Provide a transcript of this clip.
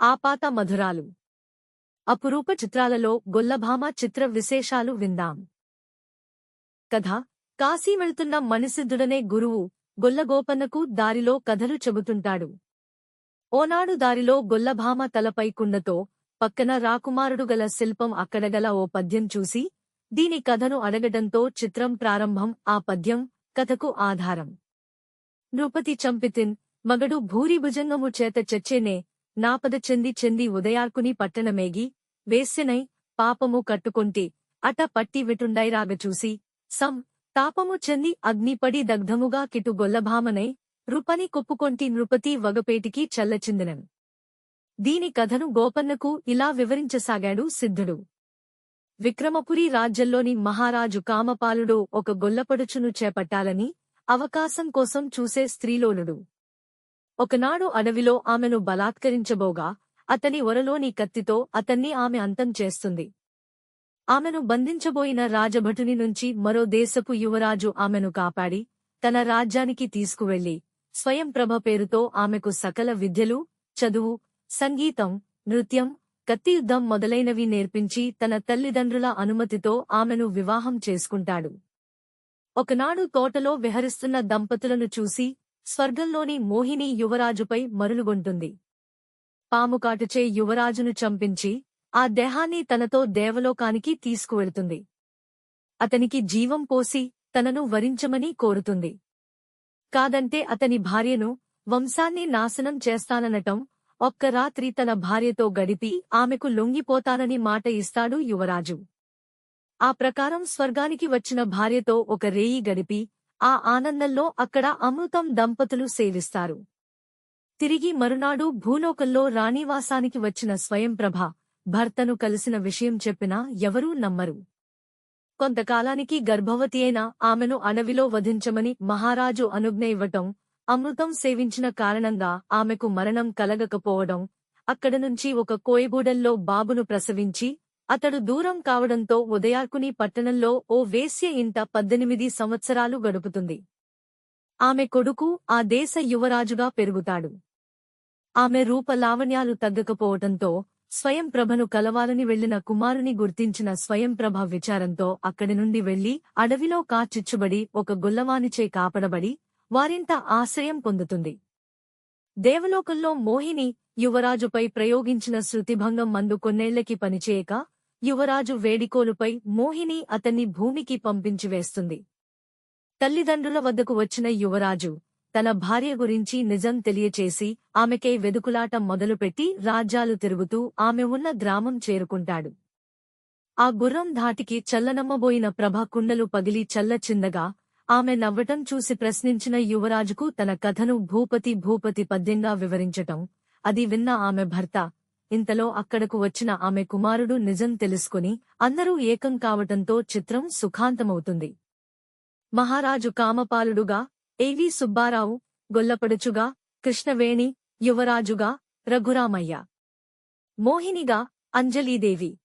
ఆపాత మధురాలు అపురూప చిత్రాలలో గొల్లభామ చిత్ర విశేషాలు విందాం. కథ కాశీ వెళ్తున్న మణిసిద్ధుడనే గురువు గొల్లగోపన్నకు దారిలో కథలు చెబుతుంటాడు. ఓనాడు దారిలో గొల్లభామ తలపై కుండతో పక్కన రాకుమారుడు గల శిల్పం అక్కడగల ఓ పద్యం చూసి దీని కథను అడగడంతో చిత్రం ప్రారంభం ఆ పద్యం కథకు ఆధారం. నృపతి చంపితిన్ మగడు భూరిభుజంగము చేత చచ్చేనే నాపద చెంది చెంది ఉదయార్కుని పట్టణమేగి వేస్యనై పాపము కట్టుకొంటి అట పట్టి విటుండైరాగచూసి సం తాపము చెంది అగ్నిపడి దగ్ధముగా కిటు గొల్లభామనై రుపని కొప్పుకొంటి నృపతి వగపేటికి చల్లచిందినన్. దీని కథను గోపన్నకు ఇలా వివరించసాగాడు సిద్ధుడు. విక్రమపురి రాజ్యంలోని మహారాజు కామపాలుడు ఒక గొల్లపడుచును చేపట్టాలని అవకాశం కోసం చూసే స్త్రీలోనుడు. ఒకనాడు అడవిలో ఆమెను బలాత్కరించబోగా అతని ఒరలోని కత్తితో అతన్ని ఆమె అంతం చేస్తుంది. ఆమెను బంధించబోయిన రాజభటుని నుంచి మరో దేశపు యువరాజు ఆమెను కాపాడి తన రాజ్యానికి తీసుకువెళ్ళి స్వయంప్రభ పేరుతో ఆమెకు సకల విద్యలు చదువు సంగీతం నృత్యం కత్తియుద్ధం మొదలైనవి నేర్పించి తన తల్లిదండ్రుల అనుమతితో ఆమెను వివాహం చేసుకుంటాడు. ఒకనాడు తోటలో విహరిస్తున్న దంపతులను చూసి స్వర్గంలోని మోహిని యువరాజుపై మరులుగొంటుంది. పాముకాటుచే యువరాజును చంపించి ఆ దేహాన్ని తనతో దేవలోకానికి తీసుకువెళ్తుంది. అతనికి జీవం పోసి తనను వరించమని కోరుతుంది. కాదంటే అతని భార్యను వంశాన్ని నాశనం చేస్తాననటం ఒక్క రాత్రి తన భార్యతో గడిపి ఆమెకు లొంగిపోతానని మాట ఇస్తాడు యువరాజు. ఆ ప్రకారం స్వర్గానికి వచ్చిన భార్యతో ఒక రేయి గడిపి ఆ ఆనందంలో అక్కడ అమృతం దంపతులు సేవిస్తారు. తిరిగి మరునాడు భూలోకంలో రాణివాసానికి వచ్చిన స్వయంప్రభ భర్తను కలిసిన విషయం చెప్పినా ఎవరూ నమ్మరు. కొంతకాలానికి గర్భవతి అయిన ఆమెను అడవిలో వధించమని మహారాజు అనుజ్ఞ ఇవ్వటం అమృతం సేవించిన కారణంగా ఆమెకు మరణం కలగకపోవడం అక్కడ నుంచి ఒక కోయగూడెల్లో బాబును ప్రసవించి అతడు దూరం కావడంతో ఉదయార్కుని పట్టణంలో ఓ వేశ్య ఇంట పద్దెనిమిది సంవత్సరాలు గడుపుతుంది. ఆమె కొడుకు ఆ దేశ యువరాజుగా పెరుగుతాడు. ఆమె రూపలావణ్యాలు తగ్గకపోవటంతో స్వయంప్రభను కలవాలని వెళ్ళిన కుమారుని గుర్తించిన స్వయంప్రభ విచారంతో అక్కడి నుండి వెళ్ళి అడవిలో కాచిచ్చుబడి ఒక గుల్లవానిచే కాపడబడి వారింత ఆశ్రయం పొందుతుంది. దేవలోకంలో మోహిని యువరాజుపై ప్రయోగించిన శృతిభంగం మందు కొన్నేళ్ళకి పనిచేయక యువరాజు వేడికోలుపై మోహిని అతన్ని భూమికి పంపించివేస్తుంది తల్లిదండ్రుల వద్దకు వచ్చిన యువరాజు తన భార్య గురించి నిజం తెలియచేసి ఆమెకై వెదుకులాట మొదలుపెట్టి రాజ్యాలు తిరుగుతూ ఆమె ఉన్న గ్రామం చేరుకుంటాడు. ఆ గుర్రం ధాటికి చల్లనమ్మబోయిన ప్రభ కుండలు పగిలి చల్లచిందగా ఆమె నవ్వటం చూసి ప్రశ్నించిన యువరాజుకు తన కథను భూపతి భూపతి పద్యంగా వివరించటం అది విన్న ఆమె భర్త ఇంతలో అక్కడకు వచ్చిన ఆమె కుమారుడు నిజం తెలుసుకుని అందరూ ఏకం కావటంతో చిత్రం సుఖాంతమవుతుంది. మహారాజు కామపాలుడుగా ఏవి సుబ్బారావు గొల్లపడుచుగా కృష్ణవేణి యువరాజుగా రఘురామయ్య. మోహినిగా అంజలీదేవి.